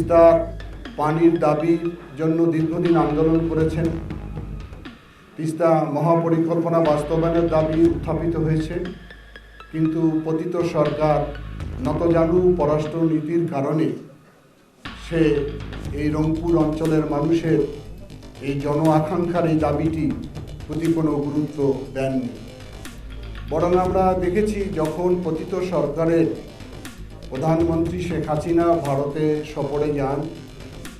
তিস্তার পানির দাবির জন্য দীর্ঘদিন আন্দোলন করেছেন। তিস্তা মহাপরিকল্পনা বাস্তবায়নের দাবি উত্থাপিত হয়েছে। কিন্তু পতিত সরকার নতজানু পররাষ্ট্র নীতির কারণে সে এই রংপুর অঞ্চলের মানুষের এই জন আকাঙ্ক্ষার এই দাবিটি প্রতি কোনো গুরুত্ব দেননি। বরং আমরা দেখেছি যখন পতিত সরকারের প্রধানমন্ত্রী শেখ হাসিনা ভারতে সফরে যান।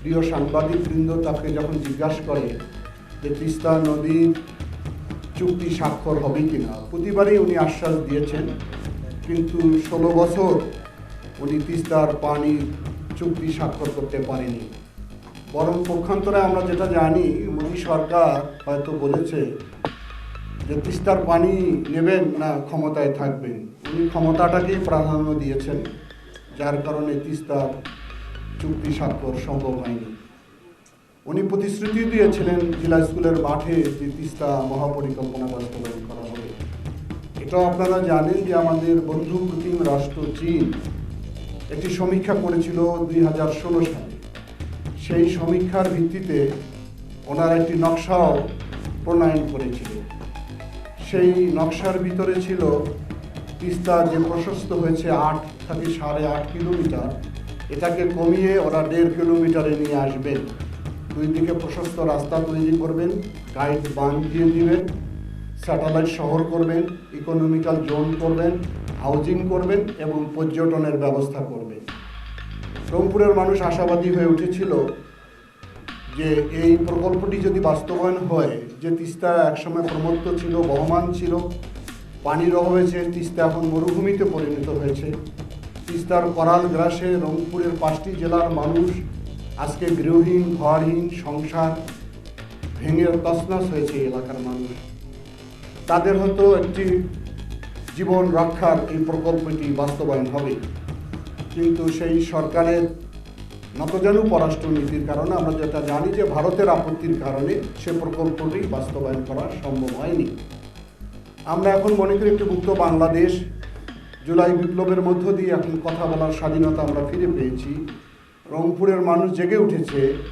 প্রিয় সাংবাদিকবৃন্দ তাকে যখন জিজ্ঞাসা করে যে, তিস্তা নদীর চুক্তি স্বাক্ষর হবে কিনা প্রতিবারই উনি আশ্বাস দিয়েছেন। কিন্তু ষোলো বছর উনি তিস্তার পানির চুক্তি স্বাক্ষর করতে পারেনি বরং পক্ষান্তরে আমরা যেটা জানি, মোদী সরকার হয়তো বলেছে যে, তিস্তার পানি নেবেন না, ক্ষমতায় থাকবেন। উনি ক্ষমতাটাকেই প্রাধান্য দিয়েছেন। যার কারণে তিস্তার চুক্তি স্বাক্ষর সম্ভব হয়নি। উনি প্রতিশ্রুতি দিয়েছিলেন জেলা স্কুলের মাঠে যে তিস্তা মহাপরিকল্পনা বাস্তবায়ন করা হবে। এটাও আপনারা জানেন যে আমাদের বন্ধু প্রতিম রাষ্ট্র চীন একটি সমীক্ষা করেছিল দুই হাজার ষোলো সালে। সেই সমীক্ষার ভিত্তিতে ওনার একটি নকশাও প্রণয়ন করেছিল। সেই নকশার ভিতরে ছিল তিস্তা যে প্রশস্ত হয়েছে আট থেকে সাড়ে আট কিলোমিটার, এটাকে কমিয়ে ওরা দেড় কিলোমিটারে নিয়ে আসবেন। দুই দিকে প্রশস্ত রাস্তা তৈরি করবেন গাইড বাঁধ দিয়ে দিবেন স্যাটেলাইট শহর করবেন ইকোনমিক্যাল জোন করবেন হাউজিং করবেন এবং পর্যটনের ব্যবস্থা করবেন। রংপুরের মানুষ আশাবাদী হয়ে উঠেছিল যে এই প্রকল্পটি যদি বাস্তবায়ন হয়, যে তিস্তা একসময় প্রমত্ত ছিল, বহমান ছিল পানির অভাবে যে তিস্তা এখন মরুভূমিতে পরিণত হয়েছে, তিস্তার করাল গ্রাসে রংপুরের পাঁচটি জেলার মানুষ আজকে গৃহহীন, ঘরহীন, সংসার ভেঙে তছনছ হয়েছে এলাকার মানুষ। তাদের হয়তো একটি জীবন রক্ষার এই প্রকল্পটি বাস্তবায়ন হবে। কিন্তু সেই সরকারের নতজানু পররাষ্ট্র নীতির কারণে আমরা যেটা জানি যে ভারতের আপত্তির কারণে সে প্রকল্পটি বাস্তবায়ন করা সম্ভব হয়নি। আমরা এখন মনে করি একটি মুক্ত বাংলাদেশ। জুলাই বিপ্লবের মধ্য দিয়ে এখন কথা বলার স্বাধীনতা আমরা ফিরে পেয়েছি। রংপুরের মানুষ জেগে উঠেছে।